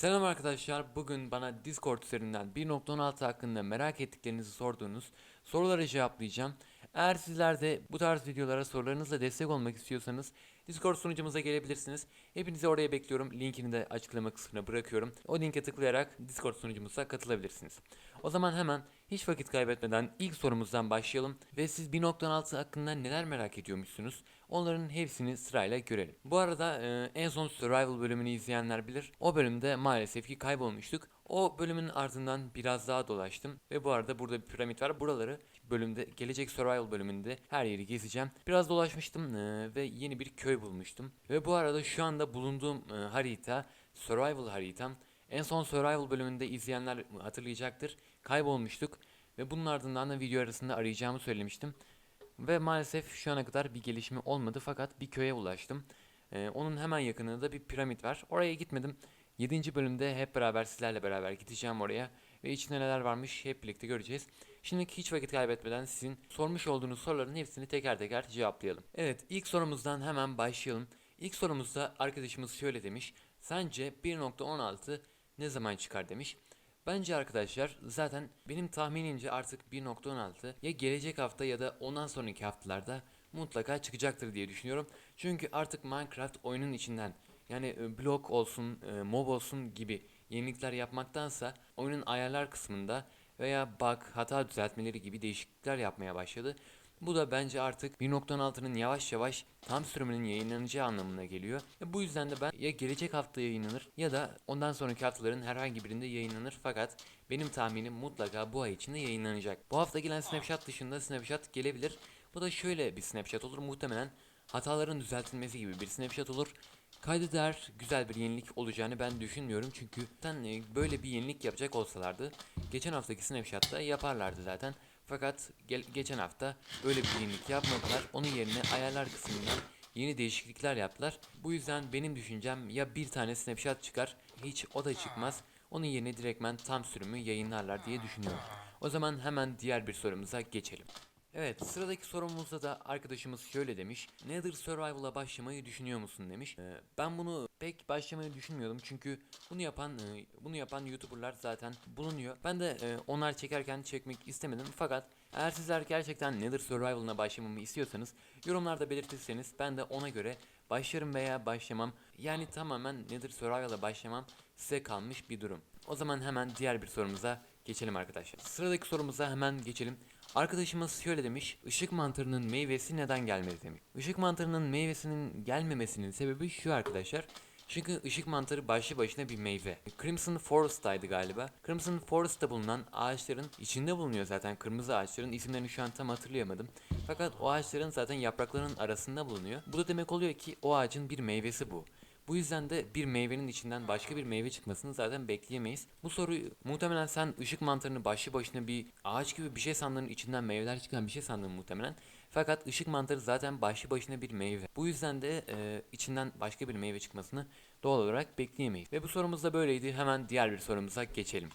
Selam arkadaşlar. Bugün bana Discord üzerinden 1.16 hakkında merak ettiklerinizi sorduğunuz soruları cevaplayacağım. Eğer sizler de bu tarz videolara sorularınızla destek olmak istiyorsanız Discord sunucumuza gelebilirsiniz. Hepinizi oraya bekliyorum. Linkini de açıklama kısmına bırakıyorum. O linke tıklayarak Discord sunucumuza katılabilirsiniz. O zaman hemen hiç vakit kaybetmeden ilk sorumuzdan başlayalım ve siz 1.16 hakkında neler merak ediyormuşsunuz? Onların hepsini sırayla görelim. Bu arada e, en son Survival bölümünü izleyenler bilir. O bölümde maalesef ki kaybolmuştuk. O bölümün ardından biraz daha dolaştım ve bu arada burada bir piramit var. Buraları bölümde gelecek Survival bölümünde her yeri gezeceğim. Biraz dolaşmıştım e, ve yeni bir köy bulmuştum. Ve bu arada şu anda bulunduğum e, harita Survival haritam. En son Survival bölümünde izleyenler hatırlayacaktır. Kaybolmuştuk ve bunun ardından da video arasında arayacağımı söylemiştim. Ve maalesef şu ana kadar bir gelişme olmadı fakat bir köye ulaştım. Ee, onun hemen yakınında da bir piramit var. Oraya gitmedim. 7. bölümde hep beraber sizlerle beraber gideceğim oraya. Ve içinde neler varmış hep birlikte göreceğiz. Şimdiki hiç vakit kaybetmeden sizin sormuş olduğunuz soruların hepsini teker teker cevaplayalım. Evet ilk sorumuzdan hemen başlayalım. İlk sorumuzda arkadaşımız şöyle demiş. Sence 1.16 ne zaman çıkar demiş. Bence arkadaşlar zaten benim tahminimce artık 1.16 ya gelecek hafta ya da ondan sonraki haftalarda mutlaka çıkacaktır diye düşünüyorum. Çünkü artık Minecraft oyunun içinden yani e, blok olsun, e, mob olsun gibi yenilikler yapmaktansa oyunun ayarlar kısmında veya bug, hata düzeltmeleri gibi değişiklikler yapmaya başladı. Bu da bence artık 1.16'nın yavaş yavaş tam sürümünün yayınlanacağı anlamına geliyor. E bu yüzden de ben ya gelecek hafta yayınlanır ya da ondan sonraki haftaların herhangi birinde yayınlanır fakat benim tahminim mutlaka bu ay içinde yayınlanacak. Bu hafta gelen snapshot dışında snapshot gelebilir. Bu da şöyle bir snapshot olur muhtemelen hataların düzeltilmesi gibi bir snapshot olur. Kayda değer güzel bir yenilik olacağını ben düşünmüyorum çünkü zaten e, böyle bir yenilik yapacak olsalardı geçen haftaki snapshot'ta yaparlardı zaten. Fakat gel- geçen hafta böyle bir yenilik yapmadılar. Onun yerine ayarlar kısmından yeni değişiklikler yaptılar. Bu yüzden benim düşüncem ya bir tane snapshot çıkar hiç o da çıkmaz. Onun yerine direktmen tam sürümü yayınlarlar diye düşünüyorum. O zaman hemen diğer bir sorumuza geçelim. Evet sıradaki sorumuzda da arkadaşımız şöyle demiş. Nether Survival'a başlamayı düşünüyor musun demiş. Ee, ben bunu pek başlamayı düşünmüyordum çünkü bunu yapan e, bunu yapan YouTuber'lar zaten bulunuyor. Ben de e, onlar çekerken çekmek istemedim fakat eğer sizler gerçekten Nether Survival'ına başlamamı istiyorsanız yorumlarda belirtirseniz ben de ona göre başlarım veya başlamam. Yani tamamen Nether Survival'a başlamam size kalmış bir durum. O zaman hemen diğer bir sorumuza geçelim arkadaşlar. Sıradaki sorumuza hemen geçelim. Arkadaşımız şöyle demiş. Işık mantarının meyvesi neden gelmedi demiş. Işık mantarının meyvesinin gelmemesinin sebebi şu arkadaşlar. Çünkü ışık mantarı başlı başına bir meyve. Crimson Forest'taydı galiba. Crimson Forest'ta bulunan ağaçların içinde bulunuyor zaten kırmızı ağaçların isimlerini şu an tam hatırlayamadım. Fakat o ağaçların zaten yapraklarının arasında bulunuyor. Bu da demek oluyor ki o ağacın bir meyvesi bu. Bu yüzden de bir meyvenin içinden başka bir meyve çıkmasını zaten bekleyemeyiz. Bu soruyu muhtemelen sen ışık mantarını başlı başına bir ağaç gibi bir şey sandığın içinden meyveler çıkan bir şey sandın muhtemelen. Fakat ışık mantarı zaten başlı başına bir meyve. Bu yüzden de e, içinden başka bir meyve çıkmasını doğal olarak bekleyemeyiz. Ve bu sorumuz da böyleydi. Hemen diğer bir sorumuza geçelim.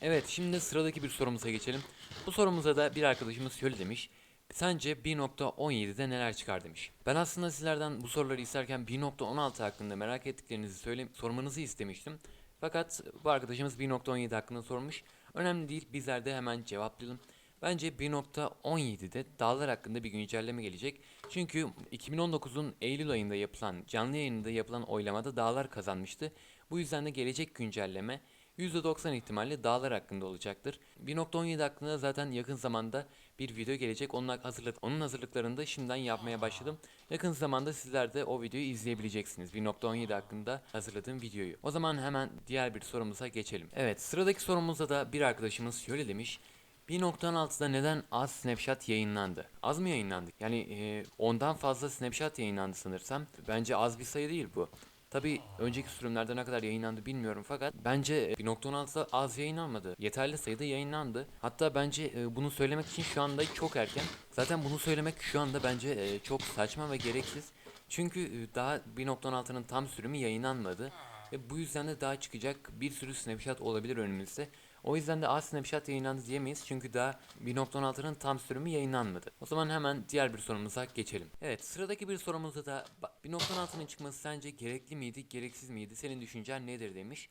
Evet şimdi sıradaki bir sorumuza geçelim. Bu sorumuza da bir arkadaşımız şöyle demiş. Sence 1.17'de neler çıkar demiş. Ben aslında sizlerden bu soruları isterken 1.16 hakkında merak ettiklerinizi söyle sormanızı istemiştim. Fakat bu arkadaşımız 1.17 hakkında sormuş. Önemli değil bizler de hemen cevaplayalım. Bence 1.17'de dağlar hakkında bir güncelleme gelecek. Çünkü 2019'un Eylül ayında yapılan canlı yayında yapılan oylamada dağlar kazanmıştı. Bu yüzden de gelecek güncelleme %90 ihtimalle dağlar hakkında olacaktır. 1.17 hakkında zaten yakın zamanda bir video gelecek. Onun hazırlık onun hazırlıklarını da şimdiden yapmaya başladım. Yakın zamanda sizler de o videoyu izleyebileceksiniz. 1.17 hakkında hazırladığım videoyu. O zaman hemen diğer bir sorumuza geçelim. Evet, sıradaki sorumuzda da bir arkadaşımız şöyle demiş. 1.16'da neden az snapshot yayınlandı? Az mı yayınlandı? Yani e, ondan fazla snapshot yayınlandı sanırsam. Bence az bir sayı değil bu. Tabi önceki sürümlerde ne kadar yayınlandı bilmiyorum fakat bence 1.16'da az yayınlanmadı. Yeterli sayıda yayınlandı. Hatta bence e, bunu söylemek için şu anda çok erken. Zaten bunu söylemek şu anda bence e, çok saçma ve gereksiz. Çünkü e, daha 1.16'nın tam sürümü yayınlanmadı. Ve bu yüzden de daha çıkacak bir sürü snapshot olabilir önümüzde. O yüzden de az snapshot yayınlandı diyemeyiz çünkü daha 1.16'nın tam sürümü yayınlanmadı. O zaman hemen diğer bir sorumuza geçelim. Evet sıradaki bir sorumuzda da ba- 1.16'nın çıkması sence gerekli miydi gereksiz miydi senin düşüncen nedir demiş.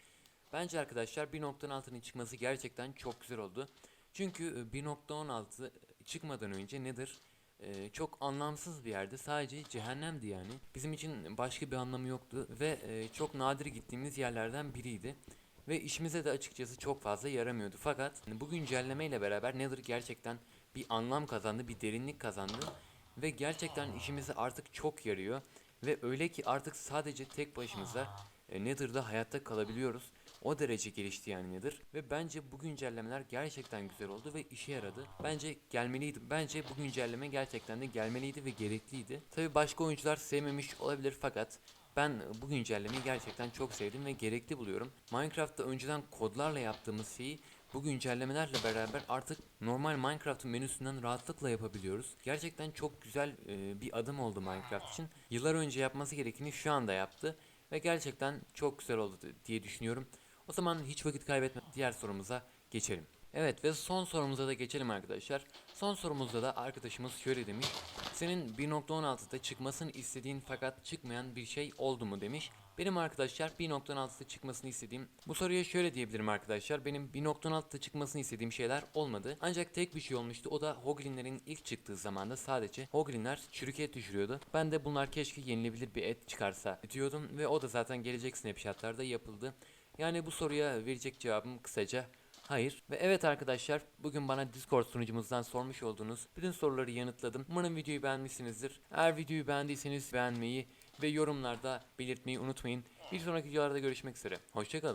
Bence arkadaşlar 1.16'nın çıkması gerçekten çok güzel oldu. Çünkü e, 1.16 çıkmadan önce nedir? Ee, çok anlamsız bir yerde sadece cehennemdi yani. Bizim için başka bir anlamı yoktu ve e, çok nadir gittiğimiz yerlerden biriydi. Ve işimize de açıkçası çok fazla yaramıyordu. Fakat bu güncelleme ile beraber Nether gerçekten bir anlam kazandı, bir derinlik kazandı. Ve gerçekten işimize artık çok yarıyor. Ve öyle ki artık sadece tek başımıza e, Nether'da hayatta kalabiliyoruz. O derece gelişti yani Nether. Ve bence bu güncellemeler gerçekten güzel oldu ve işe yaradı. Bence gelmeliydi. Bence bu güncelleme gerçekten de gelmeliydi ve gerekliydi. Tabi başka oyuncular sevmemiş olabilir fakat ben bu güncellemeyi gerçekten çok sevdim ve gerekli buluyorum. Minecraft'ta önceden kodlarla yaptığımız şeyi bu güncellemelerle beraber artık normal Minecraft'ın menüsünden rahatlıkla yapabiliyoruz. Gerçekten çok güzel e, bir adım oldu Minecraft için. Yıllar önce yapması gerekeni şu anda yaptı ve gerçekten çok güzel oldu diye düşünüyorum. O zaman hiç vakit kaybetme diğer sorumuza geçelim. Evet ve son sorumuza da geçelim arkadaşlar. Son sorumuzda da arkadaşımız şöyle demiş. Senin 1.16'da çıkmasını istediğin fakat çıkmayan bir şey oldu mu demiş. Benim arkadaşlar 1.16'da çıkmasını istediğim bu soruya şöyle diyebilirim arkadaşlar. Benim 1.16'da çıkmasını istediğim şeyler olmadı. Ancak tek bir şey olmuştu. O da Hoglin'lerin ilk çıktığı zamanda sadece Hoglin'ler çürük et düşürüyordu. Ben de bunlar keşke yenilebilir bir et çıkarsa diyordum ve o da zaten gelecek snapshotlarda yapıldı. Yani bu soruya verecek cevabım kısaca Hayır. Ve evet arkadaşlar bugün bana Discord sunucumuzdan sormuş olduğunuz bütün soruları yanıtladım. Umarım videoyu beğenmişsinizdir. Eğer videoyu beğendiyseniz beğenmeyi ve yorumlarda belirtmeyi unutmayın. Bir sonraki videolarda görüşmek üzere. Hoşçakalın.